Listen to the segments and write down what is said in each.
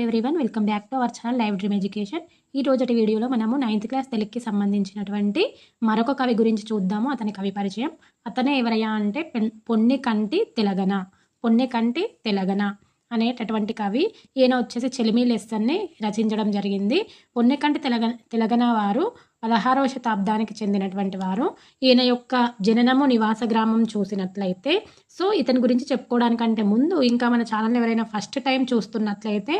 Everyone welcome back to our channel live dream education ఈ రోజటి వీడియోలో మనము నైన్త్ క్లాస్ తెలుగుకి సంబంధించినటువంటి మరొక కవి గురించి చూద్దాము అతని కవి పరిచయం. అతనే ఎవరయ్యా అంటే పెన్ పొన్ని కంటి తెలగన పొన్ని కంటి తెలగన అనేటటువంటి కవి. ఈయన వచ్చేసి చెలిమి లెస్సన్ని రచించడం జరిగింది. పొన్నెకంటి తెలగ తెలగన వారు పదహారవ శతాబ్దానికి చెందినటువంటి వారు. ఈయన యొక్క జననము నివాస గ్రామం చూసినట్లయితే సో ఇతని గురించి చెప్పుకోవడానికంటే ముందు ఇంకా మన ఛానల్ ఎవరైనా ఫస్ట్ టైం చూస్తున్నట్లయితే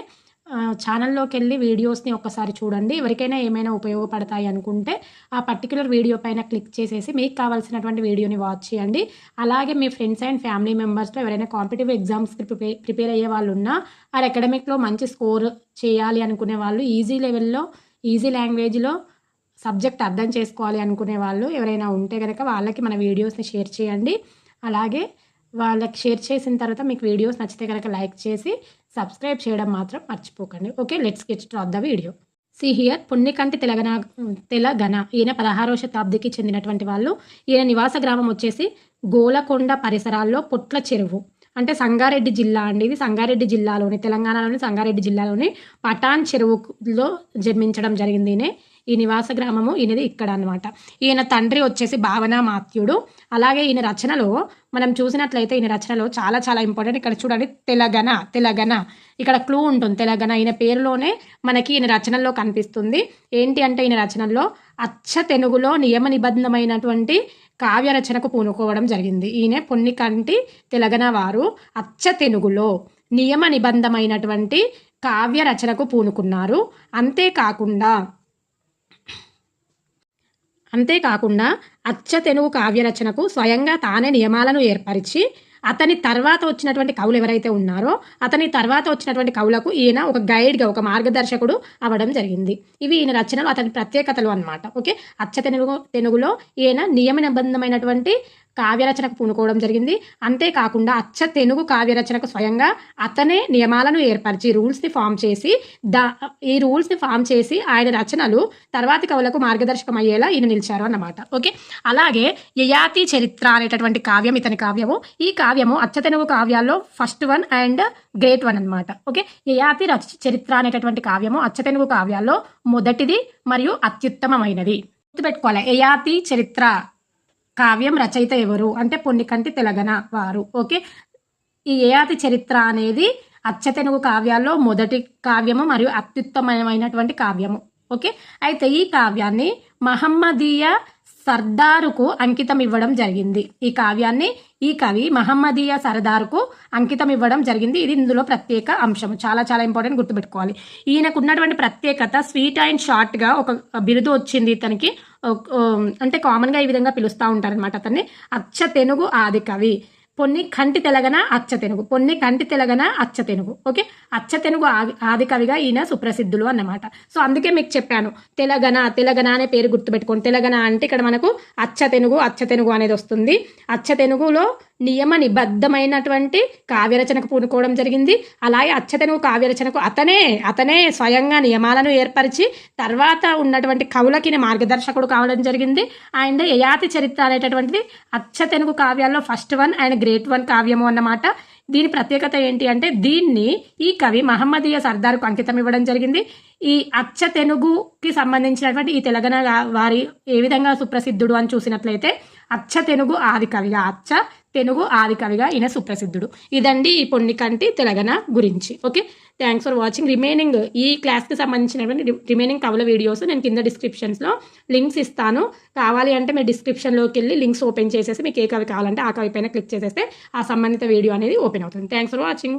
ఛానల్లోకి వెళ్ళి వీడియోస్ని ఒక్కసారి చూడండి. ఎవరికైనా ఏమైనా ఉపయోగపడతాయి అనుకుంటే ఆ పర్టికులర్ వీడియో పైన క్లిక్ చేసేసి మీకు కావాల్సినటువంటి వీడియోని వాచ్ చేయండి. అలాగే మీ ఫ్రెండ్స్ అండ్ ఫ్యామిలీ మెంబర్స్లో ఎవరైనా కాంపిటేటివ్ ఎగ్జామ్స్కి ప్రిపేర్ ప్రిపేర్ అయ్యే వాళ్ళు ఉన్నా ఆ అకాడమిక్లో మంచి స్కోర్ చేయాలి అనుకునే వాళ్ళు ఈజీ లెవెల్లో ఈజీ లాంగ్వేజ్లో సబ్జెక్ట్ అర్థం చేసుకోవాలి అనుకునే వాళ్ళు ఎవరైనా ఉంటే కనుక వాళ్ళకి మన వీడియోస్ని షేర్ చేయండి. అలాగే వాళ్ళకి షేర్ చేసిన తర్వాత మీకు వీడియోస్ నచ్చితే కనుక లైక్ చేసి సబ్స్క్రైబ్ చేయడం మాత్రం మర్చిపోకండి. Okay let's get off the video see here Ponnikanti Telangana Telangana ఈయన పదహారవ శతాబ్దికి చెందినటువంటి వాళ్ళు. ఈయన నివాస గ్రామం వచ్చేసి గోలకొండ పరిసరాల్లో పొట్ల చెరువు. అంటే సంగారెడ్డి జిల్లా అండి ఇది. సంగారెడ్డి జిల్లాలోని తెలంగాణలోని సంగారెడ్డి జిల్లాలోని పటాన్ చెరువులో జన్మించడం జరిగింది ఈ నివాస గ్రామము ఈయనది ఇక్కడ అనమాట ఈయన తండ్రి వచ్చేసి భావన మాత్యుడు. అలాగే ఈయన రచనలో మనం చూసినట్లయితే ఈయన రచనలో చాలా చాలా ఇంపార్టెంట్ ఇక్కడ చూడండి తెలంగాణ తెలంగాణ ఇక్కడ క్లూ ఉంటుంది తెలంగాణ ఈయన పేరులోనే మనకి ఈయన రచనల్లో కనిపిస్తుంది. ఏంటి అంటే ఈయన రచనల్లో అచ్చ తెలుగులో నియమ నిబంధమైనటువంటి కావ్య రచనకు పూనుకోవడం జరిగింది. ఈయన పొన్నికంటి తెలంగాణ వారు అచ్చ తెలుగులో నియమ నిబంధమైనటువంటి కావ్య రచనకు పూనుకున్నారు. అంతేకాకుండా అంతేకాకుండా అచ్చతెనుగు కావ్యరచనకు స్వయంగా తానే నియమాలను ఏర్పరిచి అతని తర్వాత వచ్చినటువంటి కవులు ఎవరైతే ఉన్నారో అతని తర్వాత వచ్చినటువంటి కవులకు ఈయన ఒక గైడ్గా ఒక మార్గదర్శకుడు అవ్వడం జరిగింది. ఇవి ఈయన రచనలు అతని ప్రత్యేకతలు అనమాట ఓకే? అచ్చ తెలుగు తెలుగులో ఈయన నియమ నిబంధమైనటువంటి కావ్యరచనకు పూనుకోవడం జరిగింది. అంతేకాకుండా అచ్చ తెలుగు కావ్యరచనకు స్వయంగా అతనే నియమాలను ఏర్పరిచి రూల్స్ని ఫామ్ చేసి దా ఈ రూల్స్ని ఫామ్ చేసి ఆయన రచనలు తర్వాతి కవులకు మార్గదర్శకం అయ్యేలా ఈయన నిలిచారు అన్నమాట. ఓకే? అలాగే యయాతి చరిత్ర అనేటటువంటి కావ్యం ఇతని కావ్యము. ఈ కావ్యము అచ్చ Telugu కావ్యాల్లో first one and great one అనమాట ఓకే? యయాతి చరిత్ర అనేటటువంటి కావ్యము అచ్చ తెలుగు కావ్యాల్లో మొదటిది మరియు అత్యుత్తమమైనది. గుర్తుపెట్టుకోవాలి. యయాతి చరిత్ర కావ్యం రచయిత ఎవరు? అంటే పొన్నికంటి తెలగన వారు. ఓకే? ఈ ఏయాతి చరిత్ర అనేది అచ్చతెనుగు కావ్యాల్లో మొదటి కావ్యము మరియు అత్యుత్తమమైనటువంటి కావ్యము. ఓకే? అయితే ఈ కావ్యాన్ని మహమ్మదీయ సర్దారుకు అంకితం ఇవ్వడం జరిగింది. ఈ కావ్యాన్ని ఈ కవి మహమ్మదీయ సర్దారుకు అంకితం ఇవ్వడం జరిగింది. ఇది ఇందులో ప్రత్యేక అంశం చాలా చాలా ఇంపార్టెంట్ గుర్తుపెట్టుకోవాలి. ఈయనకు ఉన్నటువంటి ప్రత్యేకత స్వీట్ అండ్ షార్ట్గా ఒక బిరుదు వచ్చింది ఇతనికి. అంటే కామన్గా ఈ విధంగా పిలుస్తూ ఉంటారనమాట అతన్ని. అచ్చ తెనుగు ఆది కవి. పొన్ని కంటి తెలగన అచ్చ తెనుగు. పొన్ని కంటి తెలగన అచ్చ తెనుగు. ఓకే? అచ్చ తెనుగు ఆది కవిగా ఈయన సుప్రసిద్ధులు అన్నమాట. సో అందుకే మీకు చెప్పాను. తెలగన తెలగన అనే పేరు గుర్తుపెట్టుకోండి. తెలగన అంటే ఇక్కడ మనకు అచ్చ తెనుగు అచ్చ తెనుగు అనేది వస్తుంది. అచ్చ తెనుగులో నియమ నిబద్ధమైనటువంటి కావ్యరచనకు పూనుకోవడం జరిగింది. అలాగే అచ్చతెనుగు కావ్యరచనకు అతనే అతనే స్వయంగా నియమాలను ఏర్పరిచి తర్వాత ఉన్నటువంటి కవులకి మార్గదర్శకుడు కావడం జరిగింది. అండ్ యయాతి చరిత్ర అనేటటువంటిది అచ్చతెనుగు కావ్యాల్లో first one and great one కావ్యము అన్నమాట. దీని ప్రత్యేకత ఏంటి అంటే దీన్ని ఈ కవి మహమ్మదీయ సర్దార్కు అంకితం ఇవ్వడం జరిగింది. ఈ అచ్చ తెనుగుకి సంబంధించినటువంటి ఈ తెలంగాణ వారి ఏ విధంగా సుప్రసిద్ధుడు అని చూసినట్లయితే అచ్చ తెనుగు ఆది కవిగా అచ్చ తెనుగు ఆదికవిగా ఈయన సుప్రసిద్ధుడు. ఇదండి ఈ పొన్నికంటి తెలంగాణ గురించి. Okay? Thanks for watching remaining ఈ క్లాస్కి సంబంధించినటువంటి రిమైనింగ్ కవుల వీడియోస్ నేను కింద డిస్క్రిప్షన్స్లో లింక్స్ ఇస్తాను. కావాలి అంటే మీరు డిస్క్రిప్షన్లోకి వెళ్ళి లింక్స్ ఓపెన్ చేసేసి మీకు ఏ కవి కావాలంటే ఆ కవి పైన క్లిక్ చేసేస్తే ఆ సంబంధిత వీడియో అనేది ఓపెన్ అవుతుంది. Thanks for watching